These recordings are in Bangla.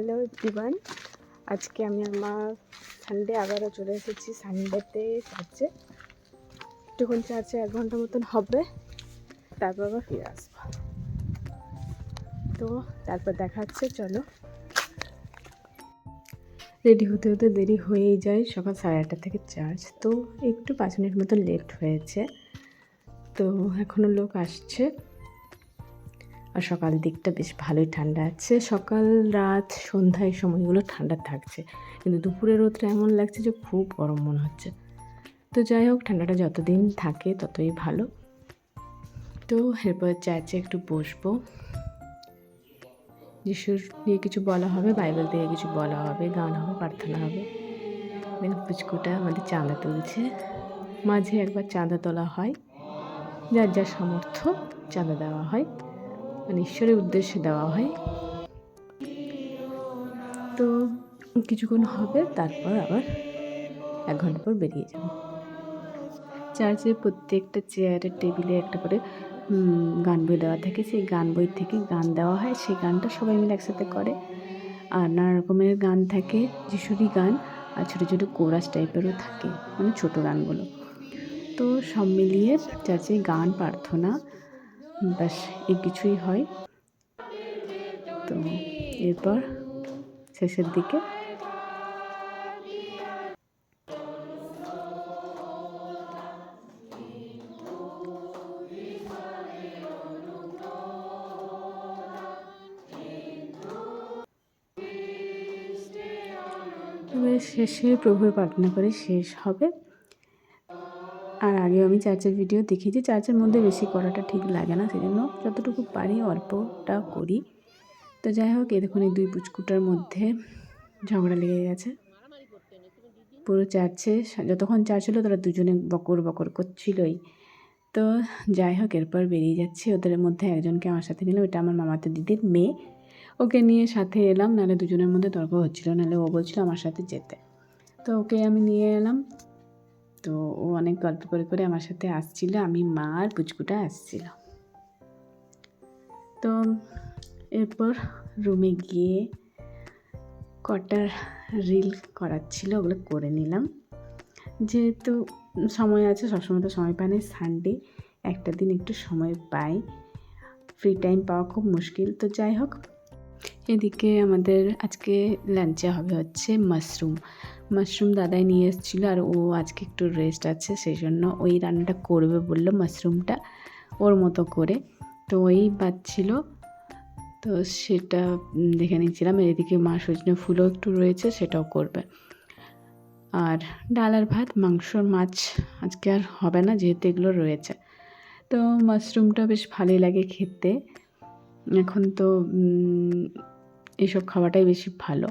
Hello everyone. আজকে আমি আমার সানডে আবারও চলে এসেছি। সানডেতে চার্চে একটুক্ষণ চার্চে এক ঘণ্টা মতন হবে। তারপর আবার ফিরে আসব। তো তারপর দেখা হচ্ছে, চলো। রেডি হতে হতে দেরি হয়েই যায়। সকাল সাড়ে আটটা থেকে চার্জ তো একটু পাঁচ মিনিট মতো লেট হয়েছে। তো এখনও লোক আসছে। আর সকাল দিকটা বেশ ভালোই ঠান্ডা আছে। সকাল, রাত, সন্ধ্যা এই সময়গুলো ঠান্ডা থাকছে। কিন্তু দুপুরের রোদটা এমন লাগছে যে খুব গরম মনে হচ্ছে। তো যাই হোক, ঠান্ডাটা যতদিন থাকে ততই ভালো। তো এরপর চার্চে একটু বসবো। যিশুর নিয়ে কিছু বলা হবে, বাইবেল থেকে কিছু বলা হবে, গান হবে, প্রার্থনা হবে। দেখুন পুচকুটা আমাদের চাঁদা তুলছে। মাঝে একবার চাঁদা তোলা হয়। যার যার সামর্থ্য চাঁদা দেওয়া হয়। মানে ঈশ্বরের উদ্দেশ্যে দেওয়া হয়। তো কিছুক্ষণ হবে, তারপর আবার এক ঘণ্টা পর বেরিয়ে যাব। চার্চের প্রত্যেকটা চেয়ারের টেবিলে একটা করে গান বই দেওয়া থাকে। সেই গান বই থেকে গান দেওয়া হয়। সেই গানটা সবাই মিলে একসাথে করে। আর নানা রকমের গান থাকে, যিশুরই গান আর ছোটো ছোটো কোরাস টাইপেরও থাকে। মানে ছোটো গানগুলো। তো সব মিলিয়ে চার্চে গান, প্রার্থনা ব্যাস, এই কিছুই হয়। তো এরপর শেষের দিকে। এবারে শেষে প্রভুর প্রার্থনা করে শেষ হবে। আর আগেও আমি চার্চের ভিডিও দেখিয়েছি চার্চের মধ্যে বেশি করাটা ঠিক লাগে না সেই জন্য যতটুকু পারি অল্পটা করি। তো যাই হোক এ দেখুন এই দুই পুচকুটার মধ্যে ঝগড়া লেগে গেছে। পুরো চার্চে, যতক্ষণ চার্চ হলো তারা দুজনে বকর বকর করছিলই। তো যাই হোক, এরপর বেরিয়ে যাচ্ছি। ওদের মধ্যে একজনকে আমার সাথে নিলাম, এটা আমার মামাতো দিদির মেয়ে। ওকে নিয়ে সাথে এলাম, নাহলে দুজনের মধ্যে তর্ক হচ্ছিল, নাহলে ও বলছিল আমার সাথে যেতে। তো ওকে আমি নিয়ে এলাম। তো ও অনেক গল্প করে করে আমার সাথে আসছিল। আমি মা আর পুচকুটা আসছিল। তো এরপর রুমে গিয়ে কটার রিল করাচ্ছিল ওগুলো করে নিলাম। যেহেতু সময় আছে, সবসময় তো সময় পাই না সানডে একটা দিন একটু সময় পাই। ফ্রি টাইম পাওয়া খুব মুশকিল। তো যাই হোক, এদিকে আমাদের আজকে লাঞ্চে হবে হচ্ছে মাশরুম মাশরুম দাদাই নিয়ে এসেছিল আর ও আজকে একটু রেস্ট আছে, সেই জন্য ওই রান্নাটা করবে বলল মাশরুমটা ওর মতো করে। তো ওই বাচ্ছিল তো সেটা দেখে নিচ্ছিলাম এদিকে মা সজনে ফুলও একটু রয়েছে, সেটাও করবে। আর ডাল আর ভাত, মাংসর মাছ আজকে আর হবে না, যেহেতু এগুলো রয়েছে। তো মাশরুমটা বেশ ভালোই লাগে খেতে। এখন তো এইসব খাওয়াটাই বেশি ভালো।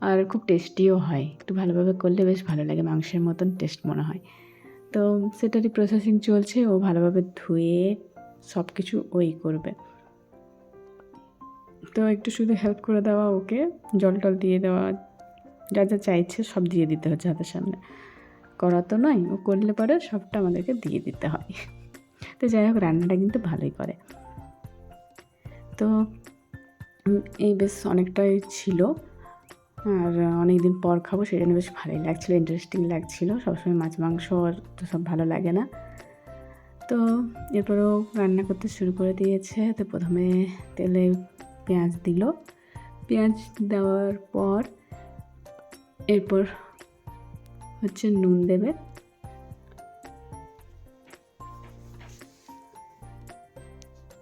আর খুব টেস্টিও হয়। একটু ভালোভাবে করলে বেশ ভালো লাগে, মাংসের মতন টেস্ট মনে হয়। তো সেটারই প্রসেসিং চলছে, ও ভালোভাবে ধুয়ে সব কিছু ওই করবে। তো একটু শুধু হেল্প করে দেওয়া ওকে জল টল দিয়ে দেওয়া, যা যা চাইছে সব দিয়ে দিতে হচ্ছে হাতের সামনে। করা তো নয়, ও করলে পরে সবটা আমাদেরকে দিয়ে দিতে হয়। তো যাই হোক, রান্নাটা কিন্তু ভালোই করে। তো এই বেশ অনেকটাই ছিল। আর অনেক দিন পর খাব সেই জন্য বেশ ভালোই লাগছিল ইন্টারেস্টিং লাগছিল। সবসময় মাছ, মাংস তো সব ভালো লাগে না। তো এরপরেও রান্না করতে শুরু করে দিয়েছে। তো প্রথমে তেলে পেঁয়াজ দিল। পেঁয়াজ দেওয়ার পর এরপর হচ্ছে নুন দেবে।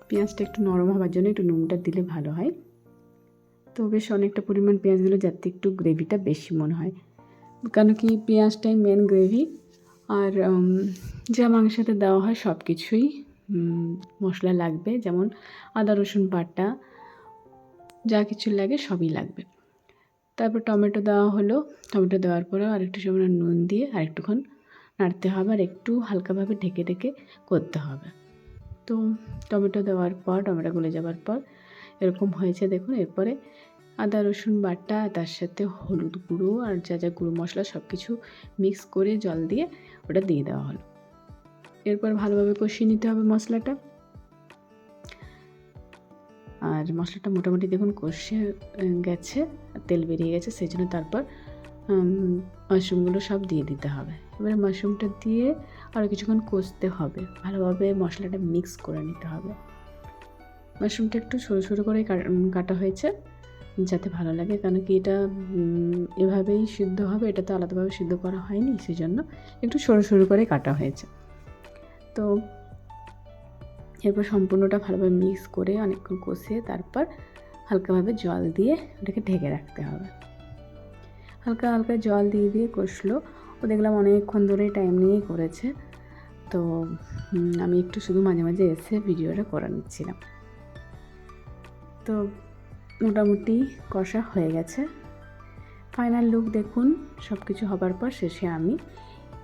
পেঁয়াজটা একটু নরম হওয়ার জন্য একটু নুনটা দিলে ভালো হয়। তো বেশ অনেকটা পরিমাণ পেঁয়াজ দিল, যাতে একটু গ্রেভিটা বেশি মনে হয়। কেন কি পেঁয়াজটাই মেন গ্রেভি আর যা মাংসতে দেওয়া হয় সব কিছুই মশলা লাগবে, যেমন আদা, রসুন, বাটা, যা কিছু লাগে সবই লাগবে। তারপর টমেটো দেওয়া হলো, টমেটো দেওয়ার পরে আরেকটু সময় নুন দিয়ে আরেকটুক্ষণ নাড়তে হবে আর একটু হালকাভাবে ঢেকে ঢেকে করতে হবে। তো টমেটো দেওয়ার পর টমেটো গলে যাওয়ার পর এরকম হয়েছে, দেখুন। এরপরে আদা, রসুন বাটা, তার সাথে হলুদ গুঁড়ো আর যা যা গুঁড়ো মশলা সব কিছু মিক্স করে জল দিয়ে ওটা দিয়ে দেওয়া হলো। এরপর ভালোভাবে কষিয়ে নিতে হবে মশলাটা। আর মশলাটা মোটামুটি দেখুন কষে গেছে, তেল বেরিয়ে গেছে, সেই জন্য তারপর মাশরুমগুলো সব দিয়ে দিতে হবে। এবারে মাশরুমটা দিয়ে আরও কিছুক্ষণ কষতে হবে। ভালোভাবে মশলাটা মিক্স করে নিতে হবে। মাশরুমটা একটু সরু সরু করে কাটা হয়েছে, যাতে ভালো লাগে। কারণ কি এটা এভাবেই সিদ্ধ হবে, এটা তো আলাদাভাবে সিদ্ধ করা হয়নি সেই জন্য একটু সরু সরু করে কাটা হয়েছে। তো এরপর সম্পূর্ণটা ভালোভাবে মিক্স করে অনেকক্ষণ কষিয়ে তারপর হালকাভাবে জল দিয়ে ওটাকে ঢেকে রাখতে হবে। হালকা হালকা জল দিয়ে দিয়ে কষলো। ও দেখলাম অনেকক্ষণ ধরেই টাইম নিয়েই করেছে। তো আমি একটু শুধু মাঝে মাঝে এসে ভিডিওটা করে নিচ্ছিলাম। তো মোটামুটি কষা হয়ে গেছে। ফাইনাল লুক দেখুন সব কিছু হবার পর শেষে আমি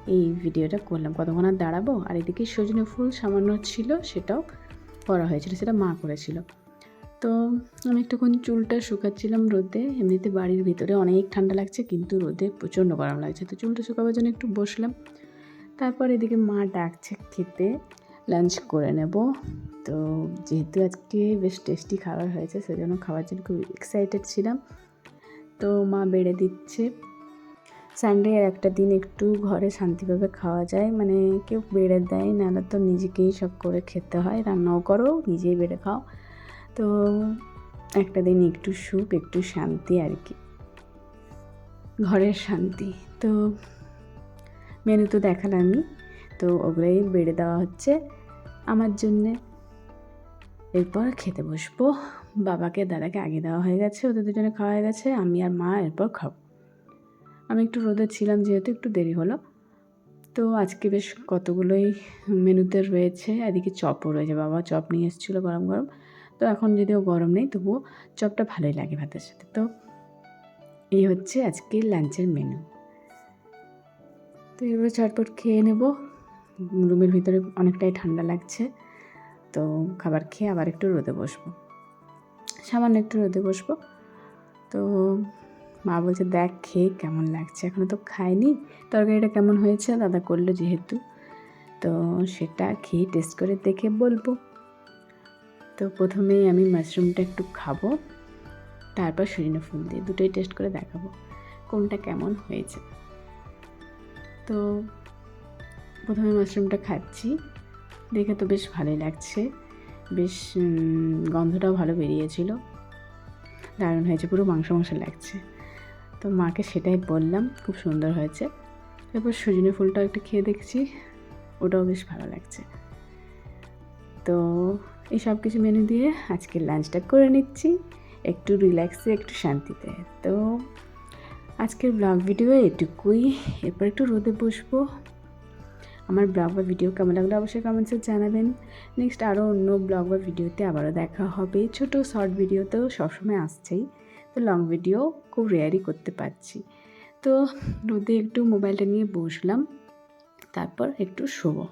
এই ভিডিওটা করলাম। কতক্ষণ আর দাঁড়াবো? আর এদিকে সজনে ফুল সামান্য ছিল, সেটাও করা হয়েছিল, সেটা মা করেছিল। তো আমি একটুক্ষণ চুলটা শুকাচ্ছিলাম রোদে, এমনিতে বাড়ির ভিতরে অনেক ঠান্ডা লাগছে, কিন্তু রোদে প্রচণ্ড গরম লাগছে। তো চুলটা শুকাবার জন্য একটু বসলাম। তারপর এদিকে মা ডাকছে খেতে। লাঞ্চ করে নেব। তো যেহেতু আজকে বেশ টেস্টি খাবার হয়েছে, সেজন্য খাওয়ার জন্য খুব এক্সাইটেড ছিলাম। তো মা বেড়ে দিচ্ছে। সানডে একটা দিন একটু ঘরে শান্তিভাবে খাওয়া যায়। মানে কেউ বেড়ে দেয়, নাহলে তো নিজেকেই সব করে খেতে হয়। রান্নাও করো, নিজেই বেড়ে খাও। তো একটা দিন একটু সুখ, একটু শান্তি আর কি। ঘরের শান্তি। তো মেনু তো দেখালামই। তো ওগুলোই বেড়ে দেওয়া হচ্ছে। আমার জন্যে। এরপর খেতে বসবো। বাবাকে দাদাকে আগে দেওয়া হয়ে গেছে, ওদের দুজনে খাওয়া হয়ে গেছে, আমি আর মা এরপর খাব। আমি একটু রোদে ছিলাম, যেহেতু একটু দেরি হলো। তো আজকে বেশ কতগুলোই মেনুতে রয়েছে, এদিকে চপও রয়েছে বাবা, চপ নিয়ে এসেছিল গরম গরম। তো এখন যদিও গরম নেই, তবুও চপটা ভালোই লাগে ভাতের সাথে। তো এই হচ্ছে আজকের লাঞ্চের মেনু। তো এবার চটপট খেয়ে নেব। রুমের ভিতরে অনেকটাই ঠান্ডা লাগছে। তো খাবার খেয়ে আবার একটু রোদে বসবো। সামান্য একটু রোদে বসবো। তো মা বলছে, দেখ, খেয়ে কেমন লাগছে? এখনও তো খাইনি। তরকারিটা কেমন হয়েছে? দাদা করল যেহেতু। তো সেটা খেয়ে টেস্ট করে দেখে বলব। তো প্রথমেই আমি মাশরুমটা একটু খাব। তারপর সরিনা ফুল দিয়ে দুটোই টেস্ট করে দেখাবো কোনটা কেমন হয়েছে। তো প্রথমে মাশরুমটা খাচ্ছি। দেখে তো বেশ ভালোই লাগছে। বেশ গন্ধটাও ভালো বেরিয়েছিল। দারুণ হয়েছে, পুরো মাংস মাংস লাগছে। তো মাকে সেটাই বললাম, খুব সুন্দর হয়েছে। তারপর সজনে ফুলটাও একটু খেয়ে দেখছি, ওটাও বেশ ভালো লাগছে। তো এই সব কিছু মেনু দিয়ে আজকের লাঞ্চটা করে নিচ্ছি, একটু রিল্যাক্সে একটু শান্তিতে। তো আজকের ব্লগ ভিডিও এটুকুই। এরপর একটু রোদে বসবো। আমার ব্লগ বা ভিডিও কেমন লাগল অবশ্যই কমেন্টসে জানাবেন। নেক্সট আরও অন্য ব্লগ বা ভিডিওতে আবারও দেখা হবে। ছোট শর্ট ভিডিওতেও সবসময় আসছেই। তো লং ভিডিও খুব রেয়ারই করতে পারছি। তো রোদে একটু মোবাইলটা নিয়ে বসলাম, তারপর একটু শোবো।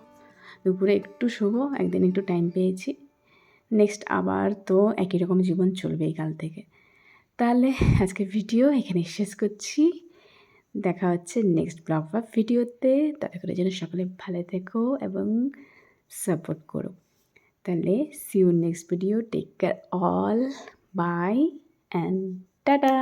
দুপুরে একটু শোবো, একদিন একটু টাইম পেয়েছি। নেক্সট আবার তো একই রকম জীবন চলবে এই কাল থেকে। তাহলে আজকে ভিডিও এখানে শেষ করছি। দেখা হচ্ছে নেক্সট ব্লগ বা ভিডিওতে। তাদের করে যেন সকলে ভালো থেকো এবং সাপোর্ট করো। তাহলে see you next video take care all bye and tata